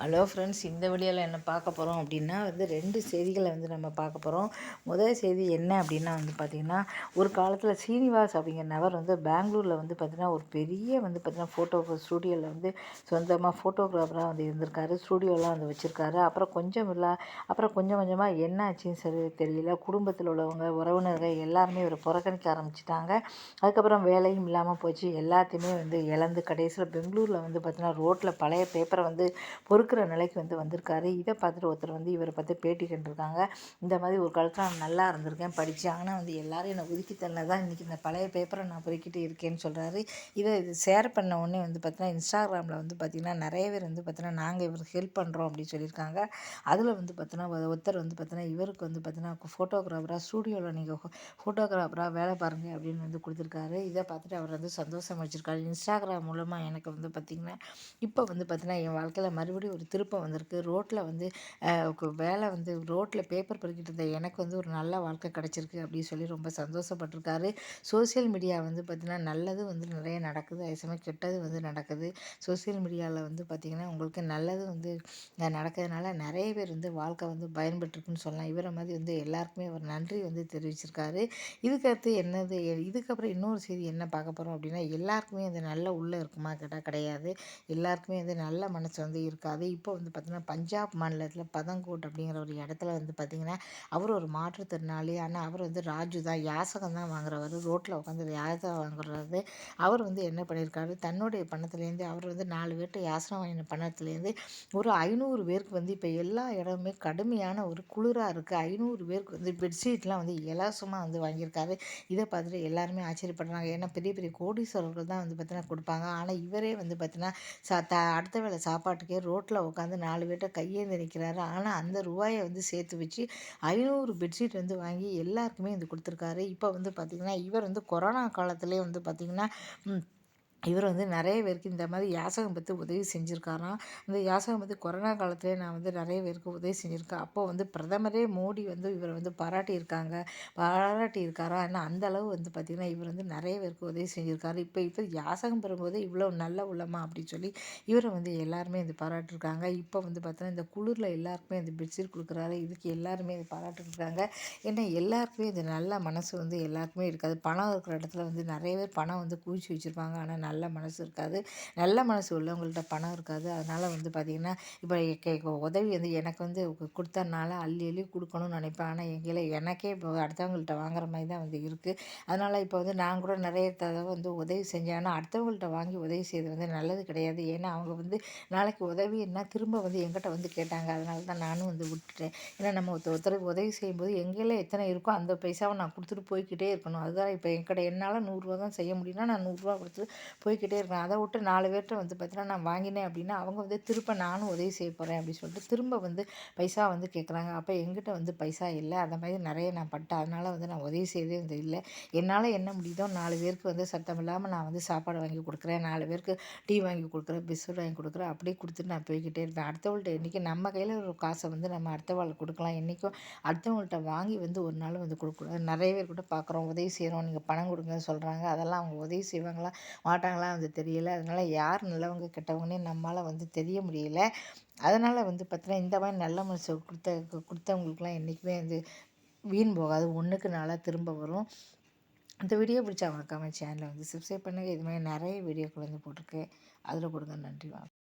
Hello friends இந்த வீடியோவில் என்ன பார்க்க போகிறோம் அப்படின்னா வந்து ரெண்டு செய்திகளை வந்து நம்ம பார்க்க போகிறோம் முதல் செய்தி என்ன அப்படின்னா வந்து பார்த்திங்கன்னா ஒரு காலத்தில் சீனிவாஸ் அப்படிங்கிற நபர் வந்து பெங்களூரில் வந்து பார்த்திங்கன்னா ஒரு பெரிய வந்து பார்த்திங்கன்னா ஃபோட்டோ ஸ்டூடியோவில் வந்து சொந்தமாக ஃபோட்டோகிராஃபராக வந்து இருந்திருக்காரு. ஸ்டூடியோலாம் வந்து வச்சுருக்காரு. அப்புறம் கொஞ்சம் இல்லை அப்புறம் கொஞ்சம் கொஞ்சமாக என்ன ஆச்சுன்னு சரி தெரியல. குடும்பத்தில் உள்ளவங்க உறவினர்கள் எல்லாருமே ஒரு புறக்கணிக்க ஆரம்பிச்சிட்டாங்க. அதுக்கப்புறம் வேலையும் இல்லாமல் போச்சு. எல்லாத்தையுமே வந்து இழந்து கடைசியில் பெங்களூரில் வந்து பார்த்திங்கன்னா ரோட்டில் பழைய பேப்பரை வந்து பொறுக்க இருக்கிற நிலைக்கு வந்து வந்திருக்காரு. இதை பார்த்துட்டு ஒருத்தர் வந்து இவரை பார்த்து பேட்டி கண்டிருக்காங்க. இந்த மாதிரி ஒரு காலத்தில் நான் நல்லா இருந்திருக்கேன் படித்தேன் ஆனால் வந்து எல்லோரும் என்னை ஒதுக்கி தரல தான் இன்றைக்கி இந்த பழைய பேப்பரை நான் பொறுக்கிட்டு இருக்கேன்னு சொல்கிறாரு இதை இது ஷேர் பண்ண உடனே வந்து பார்த்தீங்கன்னா இன்ஸ்டாகிராமில் வந்து பார்த்திங்கன்னா நிறைய பேர் வந்து பார்த்தீங்கன்னா நாங்கள் இவருக்கு ஹெல்ப் பண்ணுறோம் அப்படின்னு சொல்லியிருக்காங்க. அதில் வந்து பார்த்தீங்கன்னா ஒருத்தர் வந்து பார்த்தீங்கன்னா இவருக்கு வந்து பார்த்தீங்கன்னா ஃபோட்டோகிராஃபராக ஸ்டூடியோவில் நீங்கள் ஃபோட்டோகிராஃபராக வேலை பாருங்கள் அப்படின்னு வந்து கொடுத்துருக்காரு. இதை பார்த்துட்டு அவர் வந்து சந்தோஷம் வச்சுருக்காரு. இன்ஸ்டாகிராம் மூலமாக எனக்கு வந்து பார்த்திங்கன்னா இப்போ வந்து பார்த்திங்கன்னா என் வாழ்க்கையில் மறுபடியும் ஒரு திருப்பம் வந்திருக்கு. ரோட்டில் வந்து வேலை வந்து ரோட்டில் பேப்பர் படிக்கிட்டு இருந்த எனக்கு வந்து ஒரு நல்ல வாழ்க்கை கிடச்சிருக்கு அப்படின்னு சொல்லி ரொம்ப சந்தோஷப்பட்டிருக்காரு. சோசியல் மீடியா வந்து பார்த்திங்கன்னா நல்லது வந்து நிறைய நடக்குது. அதே சமயம் கெட்டது வந்து நடக்குது. சோசியல் மீடியாவில் வந்து பார்த்திங்கன்னா உங்களுக்கு நல்லது வந்து நடக்கிறதுனால நிறைய பேர் வந்து வாழ்க்கை வந்து பயன்பட்டுருக்குன்னு சொல்லலாம். இவரை மாதிரி வந்து எல்லாருக்குமே ஒரு நன்றி வந்து தெரிவிச்சிருக்காரு. இதுக்கடுத்து என்னது இதுக்கப்புறம் இன்னொரு செய்தி என்ன பார்க்க போகிறோம் அப்படின்னா எல்லாருக்குமே வந்து நல்ல உள்ளே இருக்குமா கேட்டால் கிடையாது. எல்லாருக்குமே வந்து நல்ல மனசு வந்து இருக்காது. இப்போ வந்து பார்த்திங்கன்னா பஞ்சாப் மாநிலத்தில் பதங்கோட் அப்படிங்கிற ஒரு இடத்துல வந்து பார்த்திங்கன்னா அவர் ஒரு மாற்றுத்திறனாளி. ஆனால் அவர் வந்து ராஜு தான். யாசகம் தான் வாங்குறவர். ரோட்டில் உட்காந்து யாசகம் வாங்குறது. அவர் வந்து என்ன பண்ணியிருக்காரு? தன்னுடைய பணத்துலேருந்து அவர் வந்து நாலு பேர்கிட்ட யாசகம் வாங்கின பணத்துலேருந்து ஒரு ஐநூறு பேருக்கு வந்து இப்போ எல்லா இடமுமே கடுமையான ஒரு குளிராக இருக்குது ஐநூறு பேருக்கு வந்து பெட்ஷீட்லாம் வந்து இலவசமாக வந்து வாங்கியிருக்காரு. இதை பார்த்துட்டு எல்லாருமே ஆச்சரியப்படுறாங்க. ஏன்னா பெரிய பெரிய கோடீஸ்வரர்கள் தான் வந்து பார்த்திங்கன்னா கொடுப்பாங்க. ஆனால் இவரே வந்து பார்த்தீங்கன்னா சா த அடுத்த வேலை சாப்பாட்டுக்கே ரோட்டில் உட்காந்து நாலு பேர்கிட்ட கையே நிற்கிறாரு ஆனால் அந்த ரூபாயை வந்து சேர்த்து வச்சு ஐநூறு பெட்ஷீட் வந்து வாங்கி எல்லாருக்குமே வந்து கொடுத்துருக்காரு. இப்போ வந்து பார்த்திங்கன்னா இவர் வந்து கொரோனா காலத்துலேயே வந்து பார்த்திங்கன்னா இவர் வந்து நிறைய பேருக்கு இந்த மாதிரி யாசகம் பற்றி உதவி செஞ்சுருக்காராம் இந்த யாசகம் பற்றி கொரோனா காலத்துலேயே நான் வந்து நிறைய பேருக்கு உதவி செஞ்சுருக்கேன். அப்போ வந்து பிரதமரே மோடி வந்து இவரை வந்து பாராட்டியிருக்காங்க. பாராட்டியிருக்காரா? ஆனால் அந்த அளவு வந்து பார்த்திங்கன்னா இவர் வந்து நிறைய பேருக்கு உதவி செஞ்சுருக்காரு. இப்போ இப்போ யாசகம் பெறும்போது இவ்வளோ நல்ல உள்ளமா அப்படின்னு சொல்லி இவரை வந்து எல்லாருமே வந்து பாராட்டிருக்காங்க. இப்போ வந்து பார்த்தீங்கன்னா இந்த குளிரில் எல்லாருக்குமே இந்த பெட்ஷீட் கொடுக்குறாரு. இதுக்கு எல்லாருமே இது பாராட்டிருக்காங்க. ஏன்னா எல்லாருக்குமே இந்த நல்ல மனசு வந்து எல்லாருக்குமே இருக்காது. பணம் இருக்கிற இடத்துல வந்து நிறைய பேர் பணம் வந்து குவிச்சு வச்சுருப்பாங்க. ஆனால் நல்ல மனசு இருக்காது. நல்ல மனசு உள்ளவங்கள்ட்ட பணம் இருக்காது. அதனால் வந்து பார்த்திங்கன்னா இப்போ உதவி வந்து எனக்கு வந்து கொடுத்தனால அள்ளி அள்ளி கொடுக்கணும்னு நினைப்பேன். ஆனால் எங்களை எனக்கே இப்போ அடுத்தவங்கள்ட்ட வாங்குற மாதிரி தான் வந்து இருக்குது அதனால் இப்போ வந்து நான் கூட நிறைய தடவை வந்து உதவி செஞ்சேன். ஆனால் அடுத்தவங்கள்ட்ட வாங்கி உதவி செய்வது வந்து நல்லது கிடையாது. ஏன்னா அவங்க வந்து நாளைக்கு உதவின்னா திரும்ப வந்து எங்கிட்ட வந்து கேட்டாங்க. அதனால தான் நானும் வந்து விட்டுட்டேன். ஏன்னா நம்ம ஒருத்தர் ஒருத்தருக்கு உதவி செய்யும்போது எங்கேல எத்தனை இருக்கோ அந்த பைசாவை நான் கொடுத்துட்டு போய்கிட்டே இருக்கணும். அதுதான் இப்போ என்கிட்ட என்னால் நூறுரூவா தான் செய்ய முடியும்னா நான் நூறுரூவா கொடுத்து போய்கிட்டே இருக்கேன் அதை விட்டு நாலு பேர்கிட்ட வந்து பார்த்தீங்கன்னா நான் வாங்கினேன் அப்படின்னா அவங்க வந்து திரும்ப நானும் உதவி செய்ய போகிறேன் அப்படின்னு சொல்லிட்டு திரும்ப வந்து பைசா வந்து கேட்குறாங்க அப்போ எங்கிட்ட வந்து பைசா இல்லை. அந்த மாதிரி நிறைய நான் பட்டேன். அதனால் வந்து நான் உதவி செய்யவே வந்து இல்லை. என்னால் என்ன முடியுதோ நாலு பேருக்கு வந்து சத்தம் இல்லாமல் நான் வந்து சாப்பாடு வாங்கி கொடுக்குறேன். நாலு பேருக்கு டீ வாங்கி கொடுக்குறேன். பிஸ்கட் வாங்கி கொடுக்குறேன். அப்படியே கொடுத்துட்டு நான் போய்கிட்டே இருப்பேன். அடுத்தவங்கள்ட்ட இன்றைக்கி நம்ம கையில் ஒரு காசை வந்து நம்ம அடுத்தவாளுக்கு கொடுக்கலாம். என்றைக்கும் அடுத்தவங்கள்ட்ட வாங்கி வந்து ஒரு நாள் வந்து கொடுக்கக்கூடாது. நிறைய பேர் கூட பார்க்குறோம். உதவி செய்கிறோம் நீங்கள் பணம் கொடுங்கன்னு சொல்கிறாங்க அதெல்லாம் அவங்க உதவி செய்வாங்களா? மாட்டாங்களாம் வந்து தெரியல. அதனால் யார் நல்லவங்க கெட்டவங்கன்னே நம்மளால் வந்து தெரிய முடியல. அதனால் வந்து பார்த்தீங்கன்னா இந்த மாதிரி நல்ல மனசு கொடுத்த கொடுத்தவங்களுக்குலாம் என்றைக்குமே வந்து வீண் போகாது. ஒன்றுக்கு நாளாக திரும்ப வரும். இந்த வீடியோ பிடிச்சா மறக்காமல் சேனலை வந்து சப்ஸ்கிரைப் பண்ணுங்கள் இது மாதிரி நிறைய வீடியோக்கள் வந்து போட்டிருக்கு. அதில் கொடுங்க நன்றி வணக்கம்.